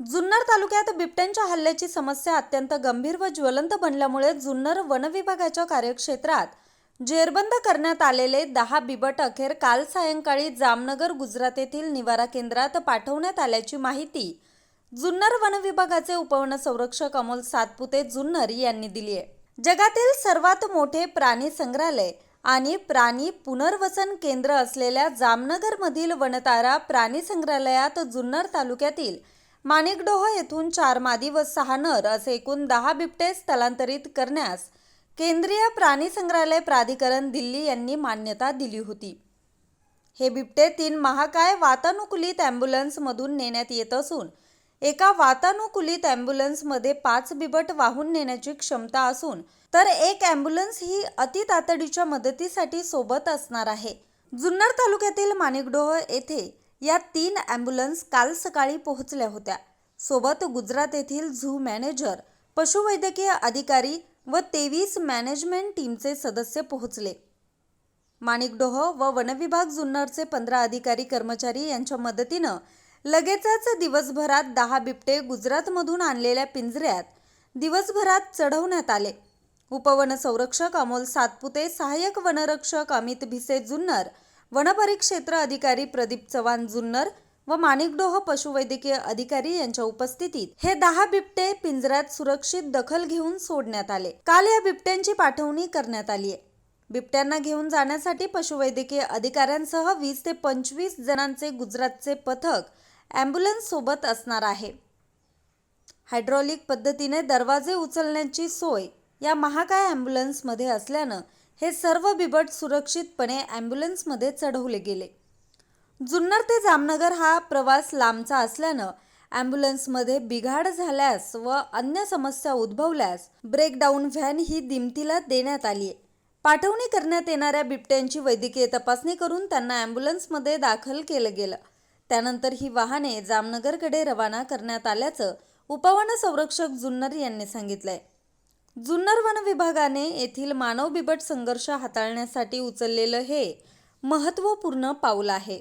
जुन्नर तालुक्यात बिबट्यांच्या हल्ल्याची समस्या अत्यंत गंभीर व ज्वलंत बनल्यामुळे जुन्नर वनविभागाच्या कार्यक्षेत्रात जेरबंद करण्यात आलेले दहा बिबट अखेर काल सायंकाळी जामनगर गुजरात येथील निवारा केंद्रात पाठवण्यात आल्याची माहिती जुन्नर वनविभागाचे उपवन संरक्षक अमोल सातपुते जुन्नर यांनी दिली आहे. जगातील सर्वात मोठे प्राणी संग्रहालय आणि प्राणी पुनर्वसन केंद्र असलेल्या जामनगरमधील वनतारा प्राणी संग्रहालयात जुन्नर तालुक्यातील माणिकडोह येथून चार मादी व सहा नर असे एकूण दहा बिबटे स्थलांतरित करण्यास केंद्रीय प्राणी संग्रहालय प्राधिकरण दिल्ली यांनी मान्यता दिली होती. हे बिबटे तीन महाकाय वातानुकूलित ॲम्ब्युलन्समधून नेण्यात येत असून एका वातानुकूलित ॲम्ब्युलन्समध्ये पाच बिबट वाहून नेण्याची क्षमता असून तर एक ॲम्ब्युलन्स ही अति तातडीच्या मदतीसाठी सोबत असणार आहे. जुन्नर तालुक्यातील माणिकडोह येथे या तीन ॲम्ब्युलन्स काल सकाळी पोहोचल्या होत्या. सोबत गुजरात येथील झू मॅनेजर पशुवैद्यकीय अधिकारी व तेवीस मॅनेजमेंट टीमचे सदस्य पोहोचले. माणिकडोह व वनविभाग जुन्नरचे पंधरा अधिकारी कर्मचारी यांच्या मदतीनं लगेचच दिवसभरात दहा बिबटे गुजरातमधून आणलेल्या पिंजऱ्यात दिवसभरात चढवण्यात आले. उपवन संरक्षक अमोल सातपुते सहाय्यक वनरक्षक अमित भिसे जुन्नर वनपरिक्षेत्र अधिकारी प्रदीप चव्हाण जुन्नर व माणिकडोह पशुवैद्यकीय अधिकारी यांच्या उपस्थितीत हे दहा बिबटे पिंजऱ्यात सुरक्षित दखल घेऊन सोडण्यात आले. काल या बिबट्यांची पाठवणी करण्यात आली आहे. बिबट्यांना घेऊन जाण्यासाठी पशुवैद्यकीय अधिकाऱ्यांसह वीस ते पंचवीस जणांचे गुजरातचे पथक ॲम्ब्युलन्स सोबत असणार आहे. हायड्रॉलिक पद्धतीने दरवाजे उचलण्याची सोय या महाकाय ॲम्ब्युलन्समध्ये असल्यानं हे सर्व बिबट सुरक्षितपणे ॲम्ब्युलन्समध्ये चढवले गेले. जुन्नर ते जामनगर हा प्रवास लांबचा असल्यानं ॲम्ब्युलन्समध्ये बिघाड झाल्यास व अन्य समस्या उद्भवल्यास ब्रेकडाऊन व्हॅन ही दिमतीला देण्यात आली आहे पाठवणी करण्यात येणाऱ्या बिबट्यांची वैद्यकीय तपासणी करून त्यांना ॲम्ब्युलन्समध्ये दाखल केलं गेलं. त्यानंतर ही वाहने जामनगरकडे रवाना करण्यात आल्याचं उपवन संरक्षक जुन्नर यांनी सांगितलंय. जुन्नर वन विभागाने येथील मानव बिबट संघर्ष हाताळण्यासाठी उचललेलं हे महत्त्वपूर्ण पाऊल आहे.